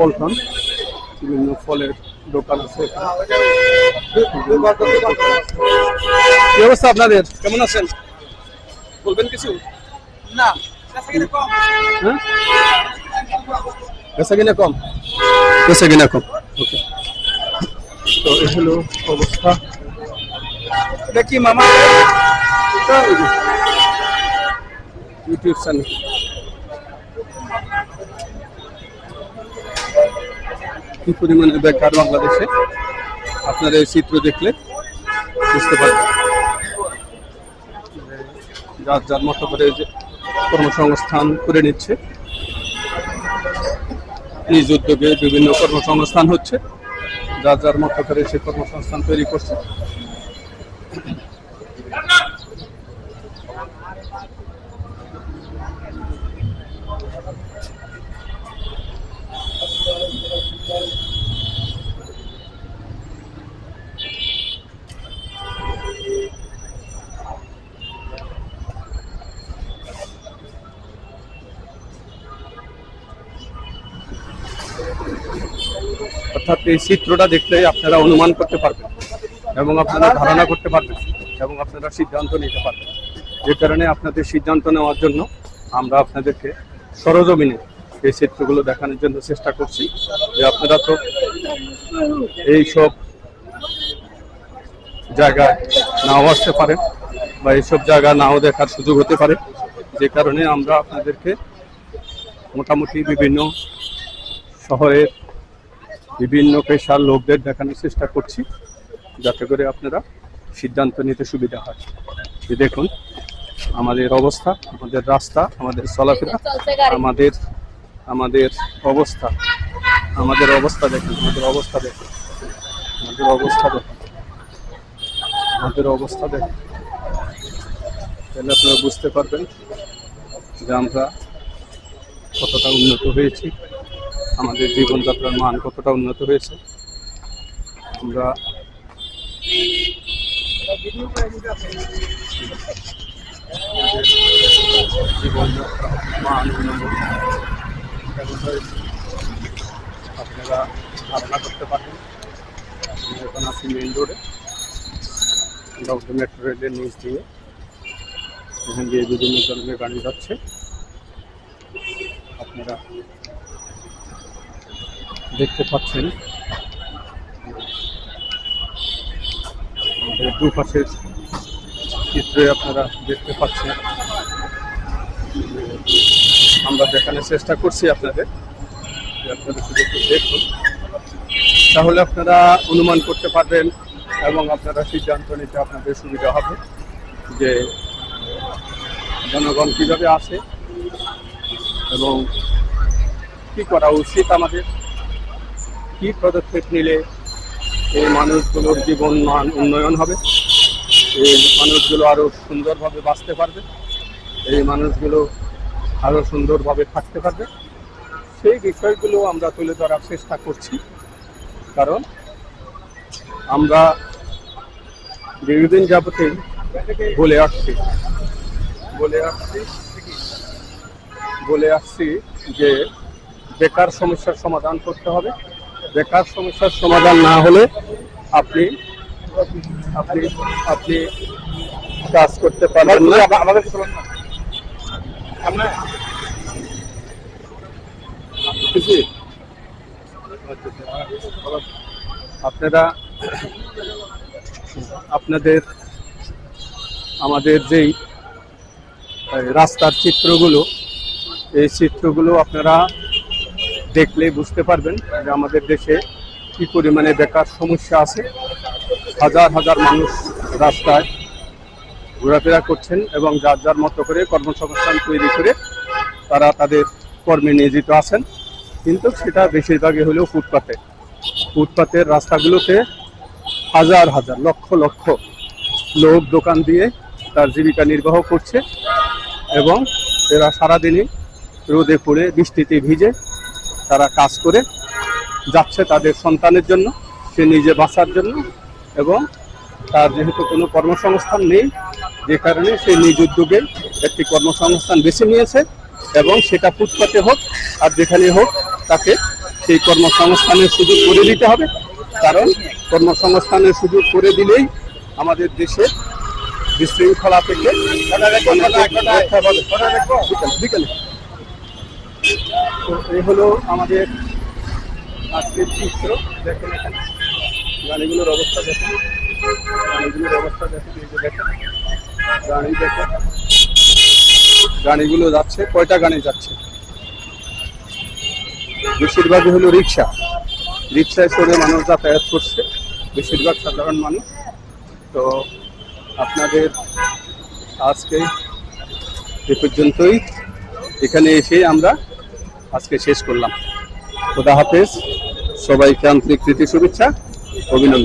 পল্টন বিভিন্ন ফলের দোকান আছে। কি অবস্থা আপনাদের? কেমন আছেন? বলবেন কিছু? না হ্যাঁ? বেচা কিনা কম। বেচা কিনা কম ওকে। তো এই হলো অবস্থা। দেখি মামা? YouTube channel. কি পরিমাণে বেকার বাংলাদেশে? আপনারা এই চিত্র দেখলে বুঝতে পারবেন। যার যার মতো করে যে কর্মসংস্থান করে নিচ্ছে। নিজ উদ্যোগে বিভিন্ন কর্মসংস্থান হচ্ছে। যার যার মতো করে সে কর্মসংস্থান তৈরি করছে। অর্থাৎ এই চিত্রটা দেখলে আপনারা অনুমান করতে পারবেন এবং আপনারা ধারণা করতে পারবেন এবং আপনারা সিদ্ধান্ত নিতে পারবেন। যে কারণে আপনাদের সিদ্ধান্ত নেওয়ার জন্য আমরা আপনাদেরকে সরজমিনে এই চিত্রগুলো দেখানোর জন্য চেষ্টা করছি। যে আপনারা তো এই সব জায়গায় নাও আসতে পারেন বা এইসব জায়গা নাও দেখার সুযোগ হতে পারে। যে কারণে আমরা আপনাদেরকে মোটামুটি বিভিন্ন শহরের বিভিন্ন পেশার লোকদের দেখানোর চেষ্টা করছি যাতে করে আপনারা সিদ্ধান্ত নিতে সুবিধা হয়। এই দেখুন আমাদের অবস্থা আমাদের রাস্তা আমাদের চলাফেরা আমাদের আমাদের অবস্থা আমাদের অবস্থা দেখুন, আমাদের অবস্থা দেখুন, আমাদের অবস্থা দেখুন, আমাদের অবস্থা দেখুন। তাহলে আপনারা বুঝতে পারবেন যে আমরা কতটা উন্নত হয়েছি, আমাদের জীবনযাত্রার মান কতটা উন্নত হয়েছে। আমরা জীবনযাত্রার মান উন্নত আপনারা ধারণা করতে আমরা এখন আছি মেইন রোডে ডক্টর মেট্রো রেলের নিচ দিয়ে। এখান দিয়ে বিভিন্ন ধরনের গাড়ি যাচ্ছে। আপনারা দেখতে পাচ্ছেন। দুপাশের চিত্রে আপনারা দেখতে পাচ্ছেন। আমরা দেখানোর চেষ্টা করছি আপনাদের। যে আপনারা শুধু একটু দেখুন। তাহলে আপনারা অনুমান করতে পারবেন এবং আপনারা সিদ্ধান্ত নিতে আপনাদের সুবিধা হবে যে জনগণ কীভাবে আসে এবং কি করা উচিত আমাদের, কি পদক্ষেপ নিলে এই মানুষগুলোর জীবন মান উন্নয়ন হবে, এই মানুষগুলো আরও সুন্দরভাবে বাঁচতে পারবে, এই মানুষগুলো আরও সুন্দরভাবে থাকতে পারবে। সেই বিষয়গুলো আমরা তুলে ধরার চেষ্টা করছি। কারণ আমরা দীর্ঘদিন যাবতে বলে আসছি বলে আসছি বলে আসছি যে বেকার সমস্যার সমাধান করতে হবে। বেকার সমস্যার সমাধান না হলে আপনি আপনি আপনি কাজ করতে পারবেন না আমাদের কিছু বলেন না আপনারা আপনাদের, আমাদের যেই রাস্তার চিত্রগুলো, এই চিত্রগুলো আপনারা দেখলে বুঝতে পারবেন যে আমাদের দেশে কি পরিমাণে বেকার সমস্যা আছে। হাজার হাজার মানুষ রাস্তায় ঘোরাফেরা করছেন এবং যার যার মতো করে কর্মসংস্থান তৈরি করে তারা তাদের কর্মে নিয়োজিত আছেন। কিন্তু সেটা বেশিরভাগই হলেও ফুটপাতে। ফুটপাতের রাস্তাগুলোতে হাজার হাজার, লক্ষ লক্ষ লোক দোকান দিয়ে তার জীবিকা নির্বাহ করছে এবং এরা সারাদিনই রোদে পড়ে, বৃষ্টিতে ভিজে তারা কাজ করে যাচ্ছে তাদের সন্তানের জন্য, সে নিজে বাঁচার জন্য এবং তার যেহেতু কোনো কর্মসংস্থান নেই যে কারণে সে নিজ উদ্যোগে একটি কর্মসংস্থান বেছে নিয়েছে এবং সেটা ফুটপাতে হোক আর যেখানে হোক তাকে সেই কর্মসংস্থানের সুযোগ করে দিতে হবে। কারণ কর্মসংস্থানের সুযোগ করে দিলেই আমাদের দেশে বিশৃঙ্খলা থেকে বিকেলে। তো এই হলো আমাদের আজকের চিত্র। দেখেন এখানে। গাড়িগুলোর অবস্থা দেখেন। গাড়িগুলোর অবস্থা দেখেন। এই যে দেখেন। গাড়ি দেখেন গাড়িগুলো যাচ্ছে, কয়টা গাড়ি যাচ্ছে? বেশিরভাগই হলো রিক্সা। রিক্সায় চড়ে মানুষ যাতায়াত করছে, বেশিরভাগ সাধারণ মানুষ। তো আপনাদের আজকে এ পর্যন্তই। এখানে এসে আমরা আজকে শেষ করলাম। খোদা হাফেজ। সবাইকে আন্তরিক প্রীতি শুভেচ্ছা। অভিনন্দন।